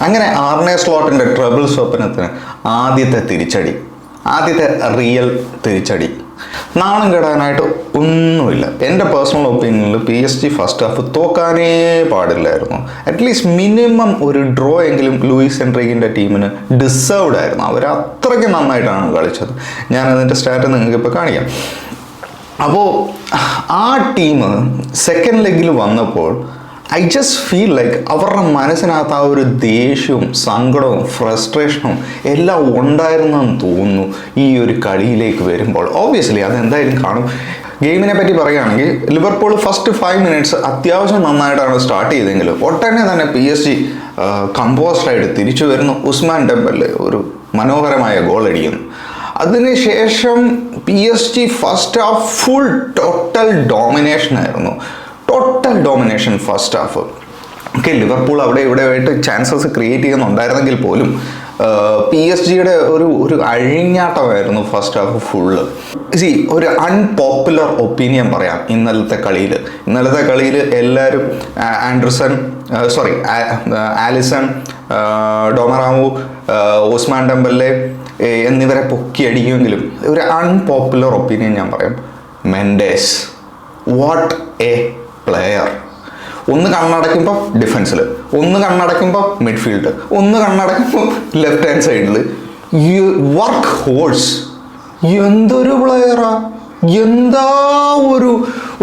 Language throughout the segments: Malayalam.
അങ്ങനെ ആർണെ സ്ലോട്ടിന്റെ ട്രബിൾ സ്വപ്നത്തിന് ആദ്യത്തെ തിരിച്ചടി ആദ്യത്തെ റിയൽ തിരിച്ചടി. നാണം കെടാനായിട്ട് ഒന്നുമില്ല. എന്റെ personal ഒപ്പീനിയനിൽ P S G first half തോക്കാനേ പാടില്ലായിരുന്നു. അറ്റ്ലീസ്റ്റ് മിനിമം ഒരു ഡ്രോ എങ്കിലും ലൂയിസ് എൻട്രിക്കിന്റെ ടീമിന് ഡിസേർവ്ഡ് ആയിരുന്നു. അവർ അത്രയ്ക്ക് നന്നായിട്ടാണ് കളിച്ചത്. ഞാൻ അതിന്റെ സ്റ്റാറ്റ് നിങ്ങൾക്ക് ഇപ്പോൾ കാണിക്കാം. അപ്പോൾ ആ ടീം സെക്കൻഡ് ലെഗിൽ വന്നപ്പോൾ ഐ ജസ്റ്റ് ഫീൽ ലൈക്ക് അവരുടെ മനസ്സിനകത്ത് ആ ഒരു ദേഷ്യവും സങ്കടവും ഫ്രസ്ട്രേഷനും എല്ലാം ഉണ്ടായിരുന്നെന്ന് തോന്നുന്നു ഈ ഒരു കളിയിലേക്ക് വരുമ്പോൾ. ഓബിയസ്ലി അതെന്തായാലും കാണും. ഗെയിമിനെ പറ്റി പറയുകയാണെങ്കിൽ ലിവർപൂൾ ഫസ്റ്റ് ഫൈവ് മിനിറ്റ്സ് അത്യാവശ്യം നന്നായിട്ടാണ് സ്റ്റാർട്ട് ചെയ്തെങ്കിലും ഒട്ടനെ തന്നെ പി എസ് ജി കമ്പോസ്ഡായിട്ട് തിരിച്ചു വരുന്നു. ഉസ്മാൻ ടെമ്പൽ ഒരു മനോഹരമായ ഗോൾ അടിക്കുന്നു. അതിനുശേഷം P S G first half full total domination ആയിരുന്നു. Total domination first half okay Liverpool അവിടെ ഇവിടെ ആയിട്ട് ചാൻസസ് ക്രിയേറ്റ് ചെയ്യുന്നുണ്ടായിരുന്നെങ്കിൽ പോലും പി എസ് ജിയുടെ ഒരു ഒരു അഴിഞ്ഞാട്ടമായിരുന്നു ഫസ്റ്റ് ഹാഫ് ഫുള്ള് സി ഒരു അൺപോപ്പുലർ ഒപ്പീനിയൻ പറയാം ഇന്നലത്തെ കളിയിൽ. ഇന്നലത്തെ കളിയിൽ എല്ലാവരും Anderson sorry Alisson ഡോമറാമു Ousmane Dembele എന്നിവരെ പൊക്കിയടിക്കുമെങ്കിലും ഒരു അൺപോപ്പുലർ ഒപ്പീനിയൻ ഞാൻ പറയാം. മെൻഡേസ് വാട്ട് എ പ്ലെയർ ഒന്ന് കണ്ണടയ്ക്കുമ്പോൾ ഡിഫൻസിൽ ഒന്ന് കണ്ണടയ്ക്കുമ്പോൾ മിഡ്ഫീൽഡ് ഒന്ന് കണ്ണടയ്ക്കുമ്പോൾ ലെഫ്റ്റ് ഹാൻഡ് സൈഡിൽ വർക്ക് ഹോഴ്സ് എന്തൊരു പ്ലെയറാ എന്താ ഒരു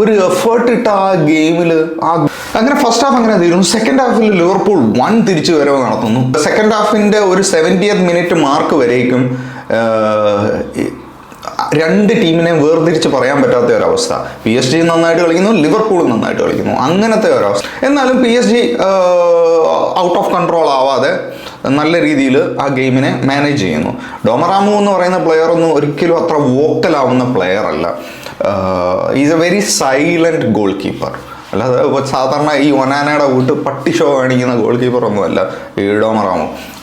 ഒരു എഫേർട്ട് ഇട്ട ആ ഗെയിമിൽ ആ അങ്ങനെ ഫസ്റ്റ് ഹാഫ് അങ്ങനെ തീരുന്നു. സെക്കൻഡ് ഹാഫിൽ ലിവർപൂൾ വൺ തിരിച്ചു വരവ് നടത്തുന്നു. സെക്കൻഡ് ഹാഫിന്റെ ഒരു സെവന്റിയത്ത് മിനിറ്റ് മാർക്ക് വരേക്കും രണ്ട് ടീമിനെ വേർതിരിച്ച് പറയാൻ പറ്റാത്ത ഒരവസ്ഥ. പി എസ് ജി നന്നായിട്ട് കളിക്കുന്നു ലിവർപൂൾ നന്നായിട്ട് കളിക്കുന്നു. അങ്ങനത്തെ ഒരവസ്ഥ. എന്നാലും P S G out of control ആവാതെ നല്ല രീതിയിൽ ആ ഗെയിമിനെ മാനേജ് ചെയ്യുന്നു. ഡൊമറാമു എന്ന് പറയുന്ന പ്ലെയർ ഒന്നും ഒരിക്കലും അത്ര വോക്കൽ ആവുന്ന പ്ലെയർ അല്ല. Is a very silent goalkeeper അല്ലാതെ ഇപ്പോൾ സാധാരണ ഈ ഒനാനയുടെ കൂട്ട് പട്ടി ഷോ കാണിക്കുന്ന ഗോൾ കീപ്പർ ഒന്നുമല്ല ഈ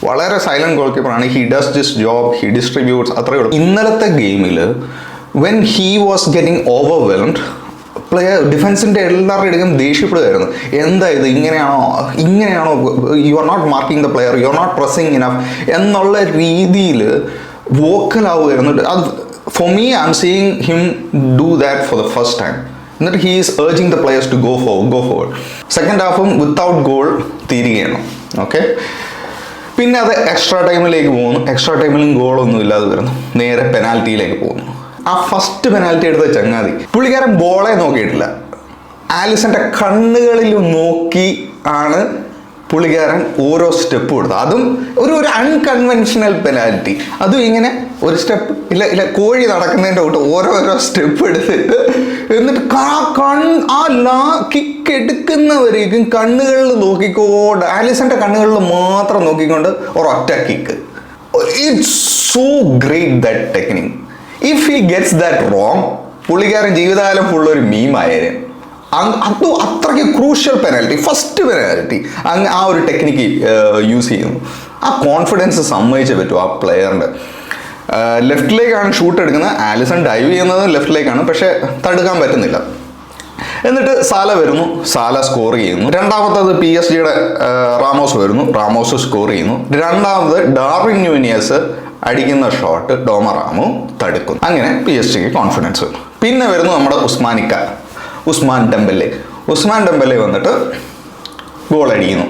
വളരെ silent goal കീപ്പറാണ് he does this job he distributes അത്രയേ ഉള്ളൂ. ഇന്നലത്തെ ഗെയിമിൽ when he was getting overwhelmed player ഡിഫൻസിന്റെ എല്ലാവരുടെ ഇടയ്ക്കും ദേഷ്യപ്പെടുകയായിരുന്നു. എന്താ ഇത്? ഇങ്ങനെയാണോ? ഇങ്ങനെയാണോ? You are not marking the player you are not pressing enough എന്നുള്ള രീതിയിൽ വോക്കലാവുകയായിരുന്നു അത് for me I am seeing him do that for the first time എന്നിട്ട് he is urging the players to go for go for second ഹാഫും without goal തീരുകയാണ്. ഓക്കെ പിന്നെ അത് എക്സ്ട്രാ ടൈമിലേക്ക് പോകുന്നു. എക്സ്ട്രാ ടൈമിലും ഗോളൊന്നും ഇല്ലാതെ വരുന്നു. നേരെ പെനാൽറ്റിയിലേക്ക് പോകുന്നു. ആ ഫസ്റ്റ് പെനാൽറ്റി എടുത്ത ചങ്ങാതി. പുള്ളിക്കാരൻ ബോളെ നോക്കിയിട്ടില്ല. ആലിസന്റെ കണ്ണുകളിൽ നോക്കി ആണ് പുള്ളിക്കാരൻ ഓരോ സ്റ്റെപ്പ് കൊടുത്തത്. അതും ഒരു ഒരു അൺകൺവെൻഷണൽ പെനാൽറ്റി അതും ഇങ്ങനെ ഒരു സ്റ്റെപ്പ് ഇല്ല ഇല്ല കോഴി നടക്കുന്നതിന്റെ കൂട്ട് ഓരോരോ സ്റ്റെപ്പ് എടുത്തിട്ട് ആ കിക്ക് എടുക്കുന്നവരേക്കും കണ്ണുകളിൽ നോക്കിക്കോണ്ട് ആലിസന്റെ കണ്ണുകളിൽ മാത്രം നോക്കിക്കൊണ്ട് ഒരൊറ്റ kick it's so great that technique if he gets that wrong പുള്ളിക്കാരൻ ജീവിതകാലം ഫുൾ ഒരു മീമായേനെ അത് അത്രയ്ക്ക് ക്രൂഷ്യൽ പെനാൽറ്റി ഫസ്റ്റ് പെനാൽറ്റി അങ്ങ് ആ ഒരു ടെക്നിക്ക് യൂസ് ചെയ്യുന്നു. ആ കോൺഫിഡൻസ് സമ്മതിച്ചേ പറ്റുമോ ആ പ്ലെയറിന്റെ ലെഫ്റ്റിലേക്കാണ് ഷൂട്ട് എടുക്കുന്നത്. ആലിസൺ ഡൈവ് ചെയ്യുന്നത് ലെഫ്റ്റിലേക്കാണ് പക്ഷേ തടുക്കാൻ പറ്റുന്നില്ല. എന്നിട്ട് സാല വരുന്നു. സാല സ്കോർ ചെയ്യുന്നു. രണ്ടാമത്തത് പി എസ് ജിയുടെ റാമോസ് വരുന്നു. റാമോസ് സ്കോർ ചെയ്യുന്നു. രണ്ടാമത് ഡാർവിൻ ന്യൂനിയസ് അടിക്കുന്ന ഷോട്ട് ഡോമറാമു തടുക്കുന്നു. അങ്ങനെ പി എസ് ജിക്ക് കോൺഫിഡൻസ് വന്നു. പിന്നെ വരുന്നു നമ്മുടെ ഉസ്മാനിക്ക. ഉസ്മാൻ ഡെമ്പലെ ഉസ്മാൻ ഡെമ്പലെ വന്നിട്ട് ഗോൾ അടിക്കുന്നു.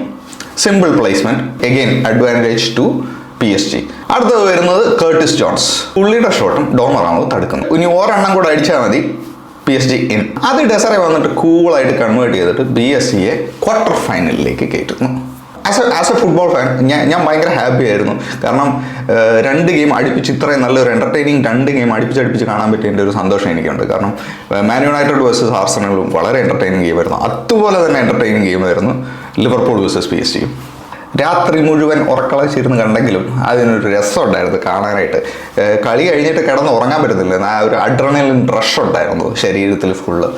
Simple placement again advantage to P S G അടുത്തത് വരുന്നത് കേർട്ടിസ് ജോൺസ് പുള്ളിയുടെ ഷോട്ടും ഡോമറാണോ തടുക്കുന്നു. ഇനി ഒരെണ്ണം കൂടെ അടിച്ചാൽ മതി. പി എസ് ജി ഇൻ അത് ഡെസറെ വന്നിട്ട് കൂളായിട്ട് കൺവേർട്ട് ചെയ്തിട്ട് ബി എസ് സിയെ ക്വാർട്ടർ ഫൈനലിലേക്ക് കയറ്റുന്നു. As a as a football fan ഞാൻ ഞാൻ ഭയങ്കര ഹാപ്പി ആയിരുന്നു. കാരണം രണ്ട് ഗെയിം അടുപ്പിച്ച് ഇത്രയും നല്ലൊരു എന്റർടൈനിങ് രണ്ട് ഗെയിം അടുപ്പിച്ച് അടുപ്പിച്ച് കാണാൻ പറ്റിയതിന്റെ ഒരു സന്തോഷം എനിക്കുണ്ട്. കാരണം മാൻ യുണൈറ്റഡ് വേഴ്സസ് ആർസണലും വളരെ എന്റർടൈനിങ് ഗെയിമായിരുന്നു അതുപോലെ തന്നെ എന്റർടൈനിങ് ഗെയിമായിരുന്നു ലിവർപൂൾ വേഴ്സസ് പി എസ് ജിയും രാത്രി മുഴുവൻ ഉറക്കളച്ചിരുന്ന് കണ്ടെങ്കിലും അതിനൊരു രസമുണ്ടായിരുന്നു കാണാനായിട്ട്. കളി കഴിഞ്ഞിട്ട് കിടന്ന് ഉറങ്ങാൻ പറ്റുന്നില്ല ആ ഒരു അഡ്രണലിൻ റഷ് ഉണ്ടായിരുന്നു ശരീരത്തിൽ ഫുള്ള്